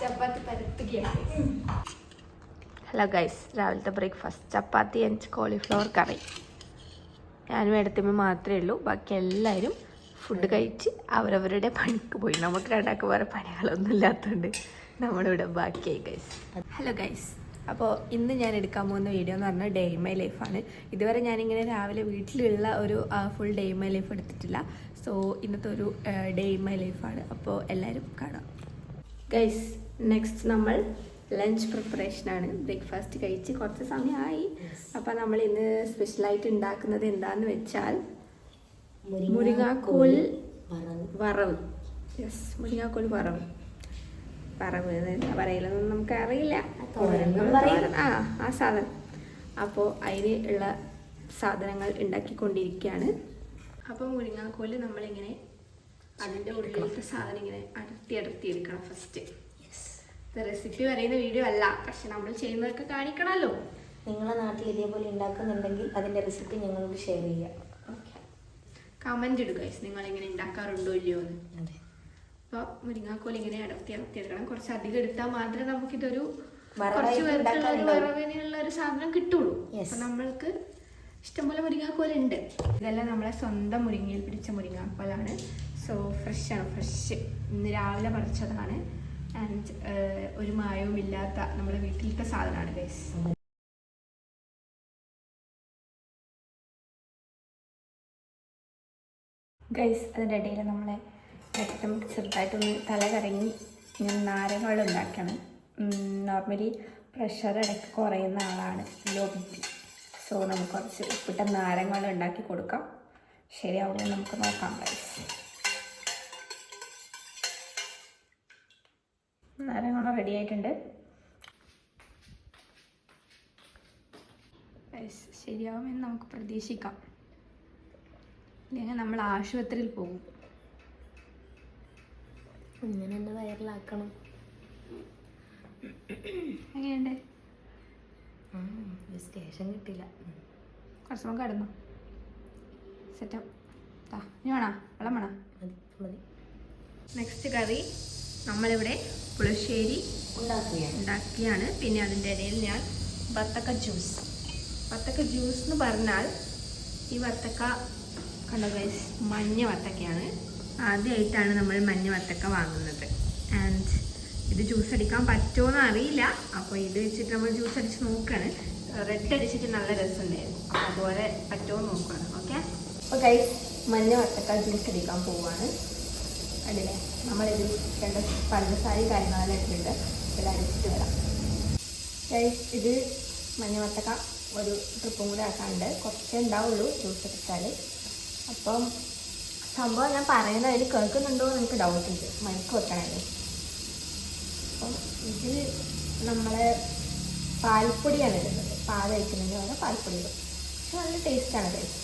ചപ്പാത്തി പരത്തുകയാണ്. Hello guys രാവിലത്തെ breakfast chapati and cauliflower curry ഞാനും എടുത്തുമ്പോൾ മാത്രമേ ഉള്ളൂ. ബാക്കി എല്ലാവരും ഫുഡ് കഴിച്ച് അവരവരുടെ പണിക്ക് പോയി. നമുക്ക് രണ്ടാൾക്ക് വേറെ പണികളൊന്നും ഇല്ലാത്തതുകൊണ്ട് നമ്മളിവിടെ ബാക്കിയായി ഗൈസ് ഹലോ ഗൈസ് അപ്പോൾ ഇന്ന് ഞാൻ എടുക്കാൻ പോകുന്ന വീഡിയോ എന്ന് പറഞ്ഞാൽ ഡേ മൈ ലൈഫാണ് ഇതുവരെ ഞാനിങ്ങനെ രാവിലെ വീട്ടിലുള്ള ഒരു ഫുൾ ഡേ മൈ ലൈഫ് എടുത്തിട്ടില്ല. സോ ഇന്നത്തെ ഒരു ഡേ മൈ ലൈഫാണ് അപ്പോൾ എല്ലാവരും കാണാം. ഗൈസ് നെക്സ്റ്റ് നമ്മൾ ലഞ്ച് പ്രിപ്പറേഷനാണ് ബ്രേക്ക്ഫാസ്റ്റ് കഴിച്ച് കുറച്ച് സമയമായി. അപ്പോൾ നമ്മൾ ഇന്ന് സ്പെഷ്യലായിട്ട് ഉണ്ടാക്കുന്നത് എന്താന്ന് വെച്ചാൽ മുരിങ്ങാക്കോൽ വറവ്. യെസ് മുരിങ്ങാക്കോൽ വറവ്. വറവ് എന്താ പറയലെന്ന് നമുക്ക് അറിയില്ല ആ ആ സാധനം. അപ്പോൾ അതിന് ഉള്ള സാധനങ്ങൾ ഉണ്ടാക്കിക്കൊണ്ടിരിക്കുകയാണ്. അപ്പോൾ മുരിങ്ങാക്കോൽ നമ്മളിങ്ങനെ അതിന്റെ ഉള്ളിലത്തെ സാധനം ഇങ്ങനെ അടർത്തി അടർത്തി എടുക്കണം ഫസ്റ്റ് റെസിപ്പി പറയുന്ന വീഡിയോ അല്ല പക്ഷെ നമ്മൾ ചെയ്യുന്നതൊക്കെ കാണിക്കണമല്ലോ നിങ്ങളുടെ നാട്ടിൽ ഇതേപോലെ ഉണ്ടാക്കുന്നുണ്ടെങ്കിൽ അതിന്റെ റെസിപ്പി ഞങ്ങളോട് ഷെയർ ചെയ്യാം ഓക്കെ കമന്റ് ഇടുക. നിങ്ങൾ ഇങ്ങനെ ഉണ്ടാക്കാറുണ്ടോ ഇല്ലയോ എന്ന്. അപ്പോൾ മുരിങ്ങാക്കോൽ ഇങ്ങനെ അടർത്തി അടർത്തി എടുക്കണം. കുറച്ച് അധികം എടുത്താൽ മാത്രമേ നമുക്കിതൊരു കുറച്ച് പേർക്കുള്ള വറവിനുള്ള ഒരു സാധനം കിട്ടുള്ളൂ. അപ്പം നമ്മൾക്ക് ഇഷ്ടംപോലെ മുരിങ്ങാക്കോലുണ്ട്. ഇതെല്ലാം നമ്മളെ സ്വന്തം മുരിങ്ങയിൽ പിടിച്ച മുരിങ്ങാക്കോലാണ്. സോ ഫ്രഷാണ് ഫ്രഷ് ഇന്ന് രാവിലെ പറിച്ചതാണ്. ആൻഡ് ഒരു മായവും ഇല്ലാത്ത നമ്മുടെ വീട്ടിലത്തെ സാധനമാണ് ഗൈസ് ഗൈസ് അതിന്റെ ഇടയിൽ നമ്മളെ രക്തം ചെറുതായിട്ടൊന്ന് തല കറങ്ങി ഇങ്ങനെ നാരങ്ങ ഉണ്ടാക്കണം. നോർമലി പ്രഷർ ഇടയ്ക്ക് കുറയുന്ന ആളാണ് ലോ സോ നമുക്ക് കുറച്ച് ഉപ്പിട്ട നാരങ്ങ വെള്ളം ഉണ്ടാക്കി കൊടുക്കാം. ശരിയാവുമോ നമുക്ക് നോക്കാം ഗൈസ് നാരങ്ങ റെഡി ആയിട്ടുണ്ട്. ശരിയാവുമെന്ന് നമുക്ക് പ്രതീക്ഷിക്കാം. ഇല്ലെങ്കിൽ നമ്മൾ ആശുപത്രിയിൽ പോകും. ഇങ്ങനെ എന്നെ വയറിലാക്കണം. എങ്ങനെയുണ്ട്? സ്റ്റേഷൻ കിട്ടില്ല കുറച്ച് നമുക്ക് കിടന്നു. സെറ്റപ്പ് ഇനി വേണോ? വെള്ളം വേണോ? മതി മതി. Next curry. നമ്മളിവിടെ പുളിശ്ശേരി ഉണ്ടാക്കുകയാണ്. ഉണ്ടാക്കിയാണ് പിന്നെ അതിന്റെ ഇടയിൽ ഞാൻ വത്തക്ക ജ്യൂസ് വത്തക്ക ജ്യൂസ് എന്ന് പറഞ്ഞാൽ ഈ വത്തക്ക കണ്ടോ ഗൈസ് മഞ്ഞ വത്തക്കയാണ്. ആദ്യമായിട്ടാണ് നമ്മൾ മഞ്ഞ വത്തക്ക വാങ്ങുന്നത്. ആൻഡ് ഇത് ജ്യൂസ് അടിക്കാൻ പറ്റുമോ എന്ന് അറിയില്ല. അപ്പോൾ ഇത് വെച്ചിട്ട് നമ്മൾ ജ്യൂസ് അടിച്ച് നോക്കുകയാണ് റെഡ് അടിച്ചിട്ട് നല്ല രസമുണ്ടായിരുന്നു. അപ്പോൾ അതുപോലെ പറ്റുമോ എന്ന് നോക്കുകയാണ് ഓക്കെ അപ്പോൾ ഗൈസ് മഞ്ഞ വത്തക്ക ജ്യൂസ് അടിക്കാൻ പോവുകയാണ് കണ്ടില്ലേ നമ്മളിതിൽ രണ്ട് പഞ്ചസാരി കാര്യങ്ങളെല്ലാം ഇട്ടിട്ടുണ്ട്. ഇതിൽ അരച്ചിട്ട് വരാം. ഇത് മഞ്ഞവത്തക്ക ഒരു ട്രിപ്പും കൂടെ ആക്കാണ്ട് കുറച്ചേ ഉണ്ടാവുള്ളൂ ജ്യൂസ് അപ്പം സംഭവം ഞാൻ പറയുന്നതിൽ കേൾക്കുന്നുണ്ടോ എന്ന് എനിക്ക് ഡൗട്ട് ഉണ്ട്. മൈക്ക് വെക്കണമല്ലോ അപ്പം ഇത് നമ്മളെ പാൽപ്പൊടിയാണ് ഇടുന്നത്. പാൽ കഴിക്കുന്നതിന് പറഞ്ഞാൽ പാൽപ്പൊടി ഇടും. പക്ഷെ നല്ല ടേസ്റ്റാണ് ഗൈസ്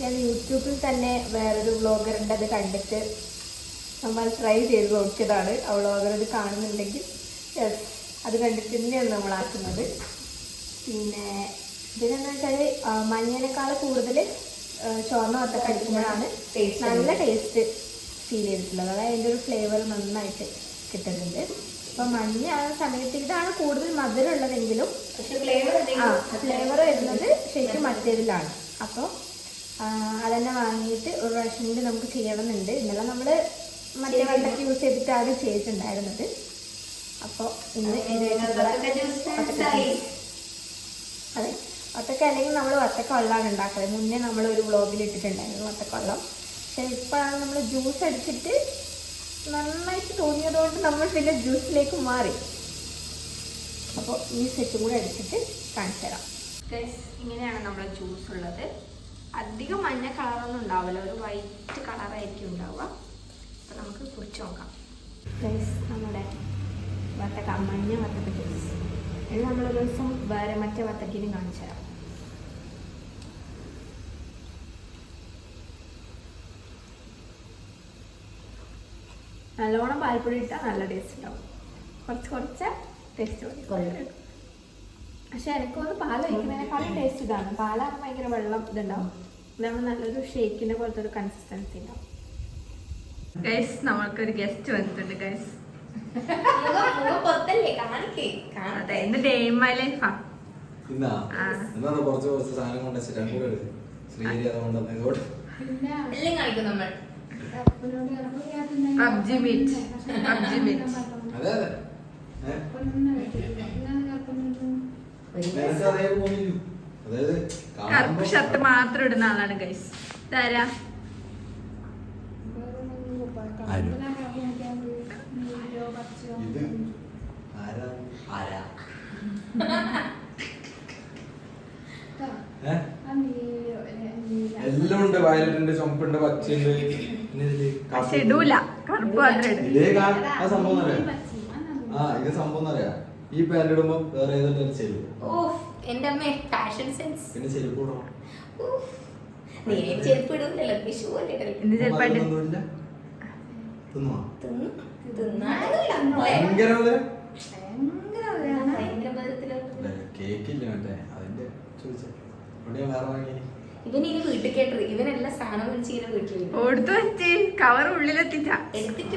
ഞാൻ യൂട്യൂബിൽ തന്നെ വേറൊരു ബ്ലോഗറിന്റെ അത് കണ്ടിട്ട് നമ്മൾ ട്രൈ ചെയ്ത് നോക്കിയതാണ്. അവൾ ഇത് കാണുന്നുണ്ടെങ്കിൽ യെസ് അത് കണ്ടിട്ട് തന്നെയാണ് നമ്മൾ ആക്കുന്നത്. പിന്നെ ഇതിനെന്ന് വെച്ചാൽ മഞ്ഞേനേക്കാൾ കൂടുതൽ ചുവന്ന വത്ത അടിക്കുമ്പോഴാണ് ടേസ്റ്റ് നല്ല ടേസ്റ്റ് ഫീൽ ചെയ്തിട്ടുള്ളത്. അതായത് അതിന്റെ ഒരു ഫ്ലേവർ നന്നായിട്ട് കിട്ടുന്നുണ്ട്. അപ്പം മഞ്ഞ ആ സമയത്ത് ഇതാണ് കൂടുതൽ മധുരമുള്ളതെങ്കിലും പക്ഷെ ഫ്ലേവർ ആ ഫ്ലേവർ വരുന്നത് ശരിക്കും മറ്റേതിലാണ് അപ്പോൾ അതന്നെ വാങ്ങിയിട്ട് ഒരു പ്രാവശ്യം കൂടി നമുക്ക് ചെയ്യണമെന്നുണ്ട്. ഇന്നലെ നമ്മൾ മറ്റേ വെള്ളത്തിൽ യൂസ് ചെയ്തിട്ടാണ് ചെയ്തിട്ടുണ്ടായിരുന്നത്. അപ്പോൾ ഇന്ന്. അതെ വത്തക്ക അല്ലെങ്കിൽ നമ്മൾ വത്തക്കൊള്ളാണ് ഉണ്ടാക്കുന്നത് മുന്നേ നമ്മൾ ഒരു വ്ളോഗിൽ ഇട്ടിട്ടുണ്ടായിരുന്നു വത്തക്കൊള്ളം പക്ഷെ പക്ഷേ ഇപ്പോഴാണ് നമ്മൾ ജ്യൂസ് അടിച്ചിട്ട് നന്നായിട്ട് തോന്നിയതുകൊണ്ട് നമ്മൾ പിന്നെ ജ്യൂസിലേക്ക് മാറി. അപ്പോൾ ഈ സെറ്റും കൂടെ അടിച്ചിട്ട് കാണിച്ചു തരാം. ഇങ്ങനെയാണ് നമ്മൾ ജ്യൂസ് ഉള്ളത്. അധികം മഞ്ഞ കളറൊന്നും ഉണ്ടാവില്ല. ഒരു വൈറ്റ് കളറായിരിക്കും ഉണ്ടാവുക. അപ്പോൾ നമുക്ക് കുറിച്ച് നോക്കാം. നമ്മുടെ വത്തക്ക മഞ്ഞ വത്തക്ക ജ്യൂസ് ഇത് നമ്മളൊരു ദിവസം വേറെ മറ്റേ വത്തക്കിനും കാണിച്ചു തരാം. നല്ലോണം പാൽപ്പൊടി ഇട്ടാൽ നല്ല ടേസ്റ്റ് ഉണ്ടാവും. കുറച്ച് കുറച്ച് ടേസ്റ്റ് കൊള്ളാം. പക്ഷെ എനിക്കൊന്ന് പാൽ ഒഴിക്കുന്നതിനേക്കാളും ടേസ്റ്റ് ഇതാണ്. പാലാകുമ്പോൾ ഭയങ്കര വെള്ളം ഇതുണ്ടാവും. നമ്മൾ നല്ലൊരു ഷേക്കിന്റെ പോലത്തെ ഒരു കൺസിസ്റ്റൻസി ഉണ്ടാവും. ഗൈസ് നമ്മൾക്കൊരു ഗസ്റ്റ് വന്നിട്ടുണ്ട് ഗൈസ് അതെ ഇന്ന് ഡേ ഇൻ മൈ ലൈഫാ ഇന്നാ? ആ. എന്നാ കുറച്ച് കുറച്ച് സാധനം കൊണ്ട് വെച്ചിട്ട് അങ്ങോട്ട് എടുക്ക്. ശ്രീഹരി അത് കൊണ്ടുവന്ന് എല്ലാം കാണിക്കും നമ്മൾ. PUBG meet PUBG meet. അതെ അതെ. കറുപ്പ് ഷർട്ട് മാത്രം ഇടുന്ന ആളാണ് ഗൈസ് ഇതാരാ? കുഴപ്പമില്ല. ആര്? ഇത് ആരാ? ആരാ? എല്ലാം ഉണ്ട്. വയലറ്റുണ്ട് ചുമപ്പുണ്ട് പച്ചയുണ്ട്. ആ സംഭവം ആ ഇത് സംഭവം അറിയാം. ഈ പാന്റ് ഇടുമ്പോ വേറെ ഏതെങ്കിലും ചെരുപ്പ് എന്റെ അമ്മ ഫാഷൻ സെൻസ് പിന്നെ ചെരുപ്പ് ഇടണം. ചെരുപ്പ് ഇടൂലല്ലോ. ഇവൻ ഇനി വീട്ടിൽ കേട്ടത്. ഇവനെല്ലാ സാധനം ഇങ്ങനെ വീട്ടിൽ. ഓടുത്തു വെച്ച് കവർ ഉള്ളിലെത്തിച്ച. എടുത്തിട്ട്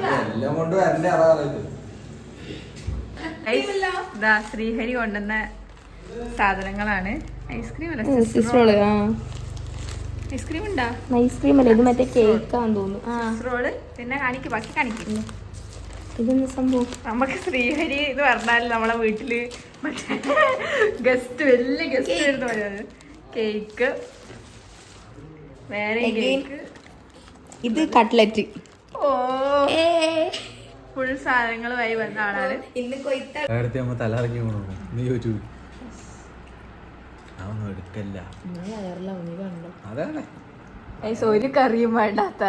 ശ്രീഹരി കൊണ്ടുവന്ന സാധനങ്ങളാണ്. ഐസ്ക്രീം അല്ല ഐസ്ക്രീം അല്ല ഇത് മറ്റേ കേക്കാന്ന് തോന്നുന്നു. പിന്നെ കാണിക്ക് ബാക്കി ഇതെന്താ സംഭവം? നമുക്ക് ശ്രീഹരി എന്ന് പറഞ്ഞാൽ നമ്മളെ വീട്ടിൽ മറ്റേ ഗസ്റ്റ് വലിയ ഗസ്റ്റ് കേക്ക് വേറെ കേക്ക് ഇത് കട്ട്ലറ്റ് ഓ. ഫുൾ സാധനങ്ങളുമായി വന്ന ആളാണ്. ഇന്ന് കൊയ്ത്ത തലറങ്ങി പോണോ? നീ യൂട്യൂബ് അതൊന്നും എടുക്കല്ല. അതെ അതെ ഗൈസ്, ഒരു കറിയും വേണ്ടാത്ത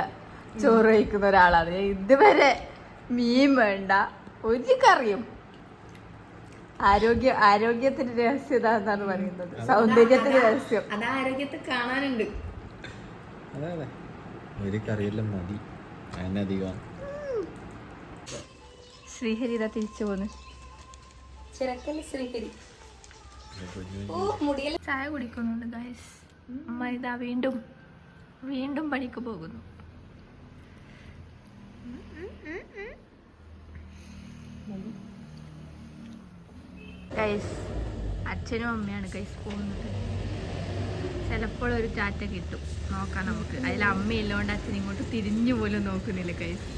ചോറ് കഴിക്കുന്ന ഒരാളാണ്. ഇതുവരെ മീൻ വേണ്ട ഒരു കറിയും. ആരോഗ്യ ആരോഗ്യത്തിന്റെ രഹസ്യത എന്നാണ് പറയുന്നത്. സൗന്ദര്യത്തിന്റെ രഹസ്യം. അത് ആരോഗ്യത്തെ കാണാനുണ്ട്. അതെ ഒരു കറിയെല്ലാം മതി. അതിനധികം ശ്രീഹരി ഇതാ തിരിച്ചു പോന്ന്. ചിരക്കല്ലേ ശ്രീഹരി. ചായ കുടിക്കുന്നുണ്ട് ഗൈസ് അമ്മ ഇതാ വീണ്ടും വീണ്ടും പണിക്ക് പോകുന്നു. ഗൈസ് അച്ഛനും അമ്മയാണ് ഗൈസ് പോകുന്നത്. ചിലപ്പോൾ ഒരു ടാറ്റ കിട്ടും. നോക്കാം നമുക്ക്. അതിൽ അമ്മയില്ലോണ്ട് അച്ഛൻ ഇങ്ങോട്ട് തിരിഞ്ഞു പോലും നോക്കുന്നില്ല ഗൈസ്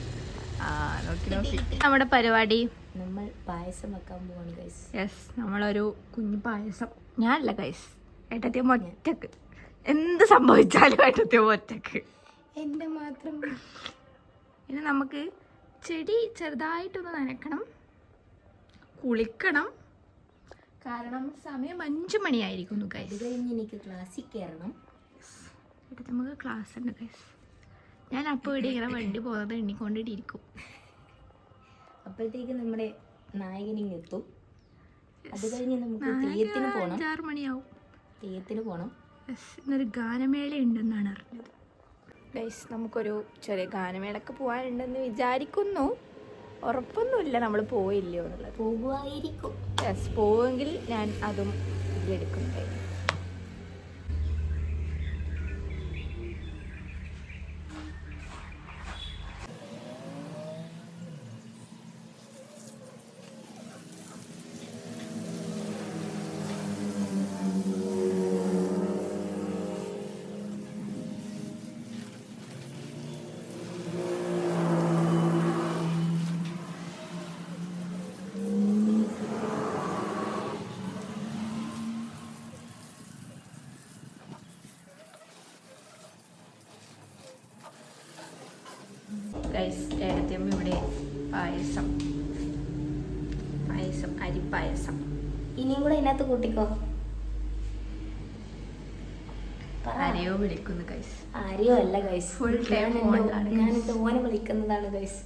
നോക്കി നോക്കി. നമ്മുടെ പരിപാടി. നമ്മൾ പായസം വെക്കാൻ പോവാണ് ഗൈസ് യെസ് നമ്മളൊരു കുഞ്ഞു പായസം. ഞാനല്ല ഗൈസ് ഏട്ടത്തിയമ്മ ഒറ്റയ്ക്ക്. എന്ത് സംഭവിച്ചാലും ഏട്ടത്തിയമ്മ ഒറ്റയ്ക്ക്. എന്റെ മാത്രം. ഇനി നമുക്ക് ചെടി ചെറുതായിട്ടൊന്ന് നനക്കണം. കുളിക്കണം. കാരണം സമയം അഞ്ചു മണിയായിരിക്കുന്നു ഗൈസ് കഴിഞ്ഞ് എനിക്ക് ക്ലാസ്സിൽ കയറണം. നമുക്ക് ക്ലാസ് ഉണ്ട് ഗൈസ് ഞാൻ അപ്പോൾ ഇവിടെ ഇങ്ങനെ വണ്ടി പോകുന്നത് എണ്ണിക്കൊണ്ടിരിക്കും അപ്പോഴത്തേക്ക് നമ്മുടെ നായകൻ ഇങ്ങ് എത്തും. അത് കഴിഞ്ഞ് നമുക്ക് തെയ്യത്തിന് പോകണം അഞ്ചാറ് മണിയാവും. തെയ്യത്തിന് പോകണം ഇന്നൊരു ഗാനമേള ഉണ്ടെന്നാണ് അറിഞ്ഞത്. ഗൈസ് നമുക്കൊരു ചെറിയ ഗാനമേളക്ക് പോകാനുണ്ടെന്ന് വിചാരിക്കുന്നു. ഉറപ്പൊന്നുമില്ല നമ്മൾ പോയില്ലയോ എന്നുള്ളത്. പോകുമായിരിക്കും യെസ് പോവെങ്കിൽ ഞാൻ അതും ഇതിലെടുക്കുന്നതായിരിക്കും ഗൈസ് ഏകത്യം ഇവിടെ പായസം. പായസം അരിപ്പായസം. ഇനിയും കൂടെ ഇതിനകത്ത് കൂട്ടിക്കോ. ആരെയോ വിളിക്കുന്നു ഗൈസ് ആരെയോ അല്ല ഗൈസ് ഫുൾ ടൈം ഞാൻ ഇത് എന്റെ ഓനെ വിളിക്കുന്നതാണ് ഗൈസ്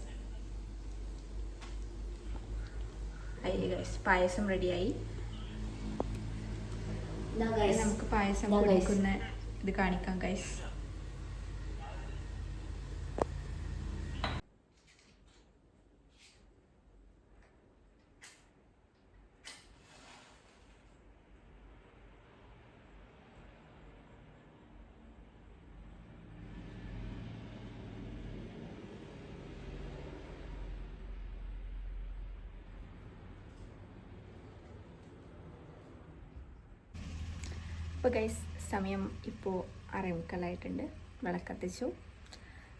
അതിൽ ഗൈസ് പായസം റെഡിയായി നമുക്ക് പായസം കൊടുക്കുന്ന ഇത് കാണിക്കാം ഗൈസ് അപ്പോൾ ഗൈസ് സമയം ഇപ്പോൾ അരമുക്കലായിട്ടുണ്ട്. വിളക്കത്തിച്ചു.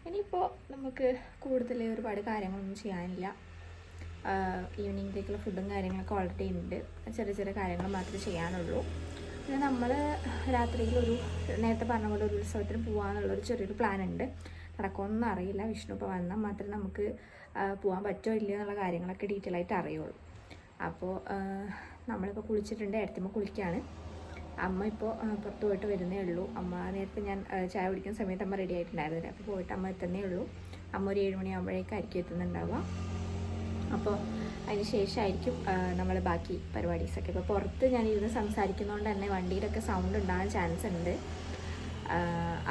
ഇനിയിപ്പോൾ നമുക്ക് കൂടുതൽ ഒരുപാട് കാര്യങ്ങളൊന്നും ചെയ്യാനില്ല. ഈവനിങ്ങിലേക്കുള്ള ഫുഡും കാര്യങ്ങളൊക്കെ ഓൾറെഡി ഉണ്ട്. ചെറിയ ചെറിയ കാര്യങ്ങൾ മാത്രമേ ചെയ്യാനുള്ളൂ. പിന്നെ നമ്മൾ രാത്രിയിൽ ഒരു നേരത്തെ പറഞ്ഞ പോലെ ഒരു ഉത്സവത്തിന് പോകാമെന്നുള്ളൊരു ചെറിയൊരു പ്ലാൻ ഉണ്ട്. നടക്കുമെന്നൊന്നും അറിയില്ല. വിഷ്ണു ഇപ്പോൾ വന്നാൽ മാത്രമേ നമുക്ക് പോകാൻ പറ്റുമോ ഇല്ലയോ എന്നുള്ള കാര്യങ്ങളൊക്കെ ഡീറ്റെയിൽ ആയിട്ട് അറിയുള്ളൂ. അപ്പോൾ നമ്മളിപ്പോൾ കുളിച്ചിട്ടുണ്ട്. എടുത്തുമ്പോൾ കുളിക്കുകയാണ് അമ്മ ഇപ്പോൾ പുറത്ത് പോയിട്ട് വരുന്നേ ഉള്ളൂ. അമ്മ നേരത്തെ ഞാൻ ചായ കുടിക്കുന്ന സമയത്ത് അമ്മ റെഡി ആയിട്ടുണ്ടായിരുന്നില്ല. അപ്പോൾ പോയിട്ട് അമ്മ എത്തുന്നേ ഉള്ളൂ. അമ്മ ഒരു ഏഴ് മണിയാകുമ്പോഴേക്കായിരിക്കും എത്തുന്നുണ്ടാവുക. അപ്പോൾ അതിന് ശേഷമായിരിക്കും നമ്മൾ ബാക്കി പരിപാടീസൊക്കെ. ഇപ്പോൾ പുറത്ത് ഞാൻ ഇരുന്ന് സംസാരിക്കുന്നതുകൊണ്ട് തന്നെ വണ്ടിയിലൊക്കെ സൗണ്ട് ഉണ്ടാകാൻ ചാൻസ് ഉണ്ട്.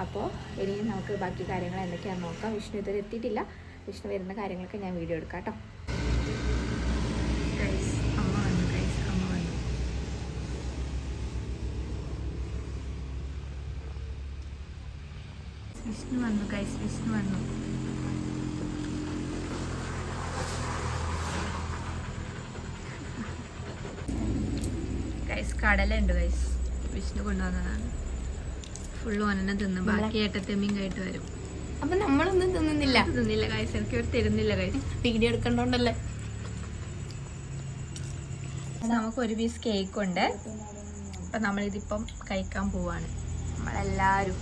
അപ്പോൾ ഇനി നമുക്ക് ബാക്കി കാര്യങ്ങൾ എന്തൊക്കെയാണെന്ന് നോക്കാം. വിഷ്ണു ഇതുവരെ എത്തിയിട്ടില്ല. വിഷ്ണു വരുന്ന കാര്യങ്ങളൊക്കെ ഞാൻ വീഡിയോ എടുക്കാം കേട്ടോ അമ്മ വന്നു ഗൈസ് അമ്മ വന്നു വിഷ്ണു വന്നു ഗൈസ് വിഷ്ണു വന്നു. ഗൈസ് കടലുണ്ട് ഗൈസ് വിഷ്ണു കൊണ്ടുവന്നതാണ്. ഫുള്ള് ഒനെണ്ണം തിന്ന്. ബാക്കി ഏട്ടത്തെമ്മയും കഴിട്ട് വരും. അപ്പൊ നമ്മളൊന്നും തിന്നുന്നില്ല. തിന്നില്ല ഗൈസ് എനിക്ക് ഒരു തരുന്നില്ല ഗൈസ് വീഡിയോ എടുക്കണ്ടോണ്ടല്ലേ? നമുക്ക് ഒരു പീസ് കേക്ക് ഉണ്ട്. അപ്പൊ നമ്മളിതിപ്പം കഴിക്കാൻ പോവാണ്. നമ്മളെല്ലാരും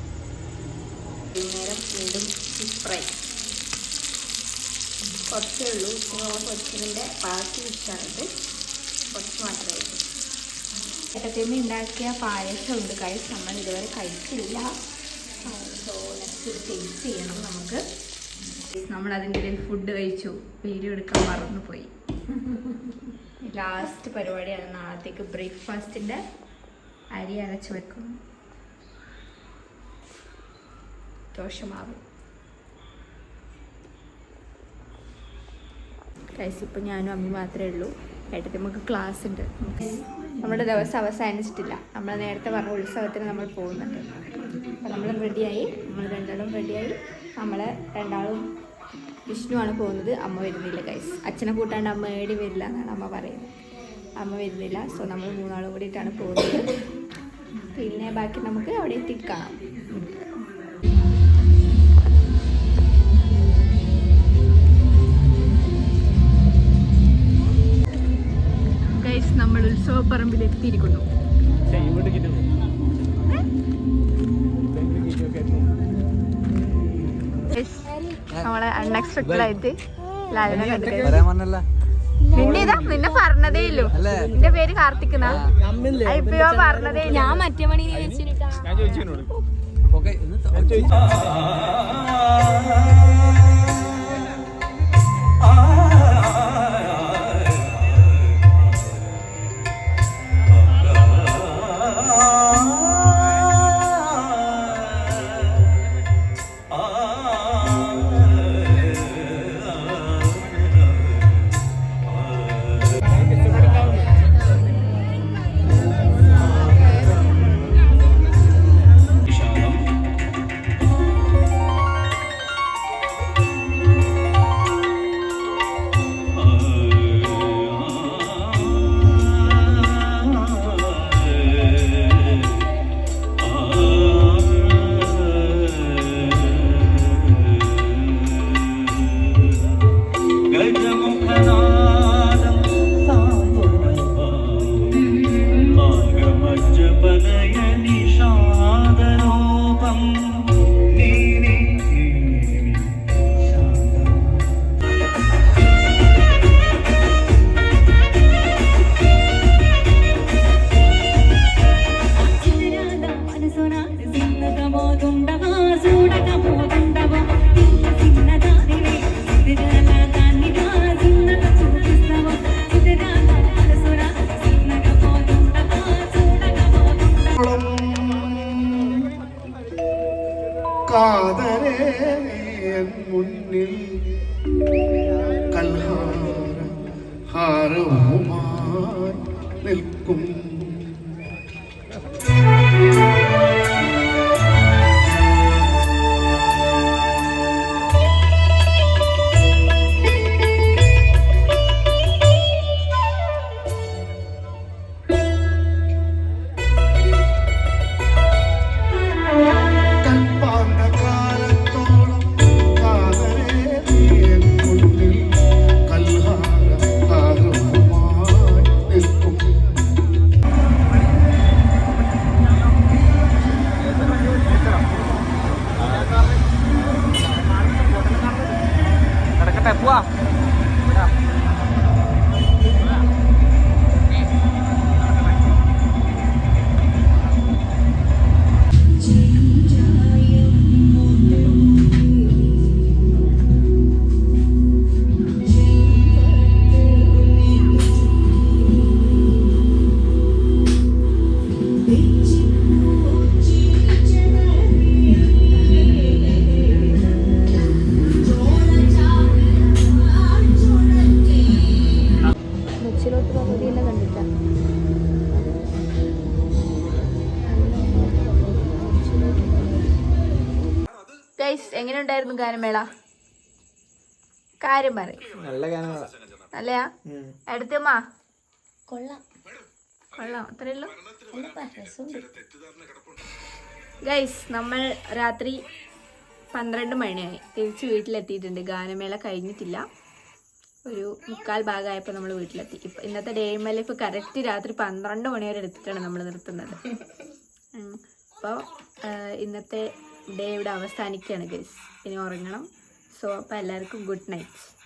വൈകുന്നേരം വീണ്ടും ഫ്രൈ കുറച്ചേ ഉള്ളൂ നിങ്ങൾ പൊരിച്ചതിന്റെ ബാക്കി ഫിഷാണിത് കുറച്ച് മാത്രമേ ഉള്ളൂ. ഏട്ടത്തേമ്മ ഉണ്ടാക്കിയ പായസം ഉണ്ട് ഗൈസ് നമ്മൾ ഇതുവരെ കഴിച്ചില്ല. സോ നെക്സ്റ്റ് ടേസ്റ്റ് ചെയ്യണം നമുക്ക്. നമ്മൾ അതിന്റെ ഇടയിൽ ഫുഡ് കഴിച്ചു. വീഡിയോ എടുക്കാൻ മറന്നു പോയി ലാസ്റ്റ് പരിപാടിയാണ് നാളത്തേക്ക് ബ്രേക്ക്ഫാസ്റ്റിന്റെ അരി അരച്ച് വെക്കുന്നു ദോശമാവ് കഴിച്ച് ഇപ്പം ഞാനും അമ്മ മാത്രമേ ഉള്ളൂ. ഏട്ടത്തി നമുക്ക് ക്ലാസ് ഉണ്ട്. നമ്മുടെ ദിവസം അവസാനിച്ചിട്ടില്ല. നമ്മൾ നേരത്തെ പറഞ്ഞ ഉത്സവത്തിന് നമ്മൾ പോകുന്നുണ്ട്. അപ്പം നമ്മൾ റെഡിയായി നമ്മൾ രണ്ടാളും റെഡിയായി നമ്മൾ രണ്ടാളും വിഷ്ണുവാണ് പോകുന്നത്. അമ്മ വരുന്നില്ല ഗൈസ് അച്ഛനെ കൂട്ടാണ്ട് അമ്മ ഏടി വരില്ല എന്നാണ് അമ്മ പറയുന്നത്. അമ്മ വരുന്നില്ല. സോ നമ്മൾ മൂന്നാളും കൂടിയിട്ടാണ് പോകുന്നത്. പിന്നെ ബാക്കി നമുക്ക് അവിടെ എത്തി കാണാം ഉത്സവപ്പറമ്പിൽ എത്തിയിരിക്കുന്നു നമ്മളെ അൺഎക്സ്പെക്ടഡ് ആയിട്ട് ലാലിനെ നിന്നെ ഇതാ നിന്നെ പറഞ്ഞതേ ഇല്ലു. നിന്റെ പേര് കാർത്തിക്കുന്ന. പറഞ്ഞതേ ഞാൻ മറ്റേ മണി വെച്ചിട്ടാ കാതരേ മുന്നിൽ കൽഹാര ഹാരവുമായി കാര്യം പറയും. നല്ല ഗാനം നല്ലയാ എടുത്തമ്മ കൊള്ളാം. കൊള്ളാം. അത്രേ ഉള്ളൂ? അല്ലപ്പാ രസമുണ്ട്. ഗൈസ് നമ്മൾ രാത്രി പന്ത്രണ്ട് മണിയായി. തിരിച്ച് വീട്ടിലെത്തിയിട്ടുണ്ട്. ഗാനമേള കഴിഞ്ഞിട്ടില്ല. ഒരു മുക്കാൽ ഭാഗമായപ്പോൾ നമ്മൾ വീട്ടിലെത്തി. ഇപ്പം ഇന്നത്തെ day M L F correct രാത്രി പന്ത്രണ്ട് മണി വരെ എടുത്തിട്ടാണ് നമ്മൾ നിർത്തുന്നത്. അപ്പോൾ ഇന്നത്തെ ഡേ ഇവിടെ അവസാനിക്കുകയാണ് ഗൈസ്. ഇനി ഉറങ്ങണം. സോ അപ്പോൾ എല്ലാവർക്കും ഗുഡ് നൈറ്റ്.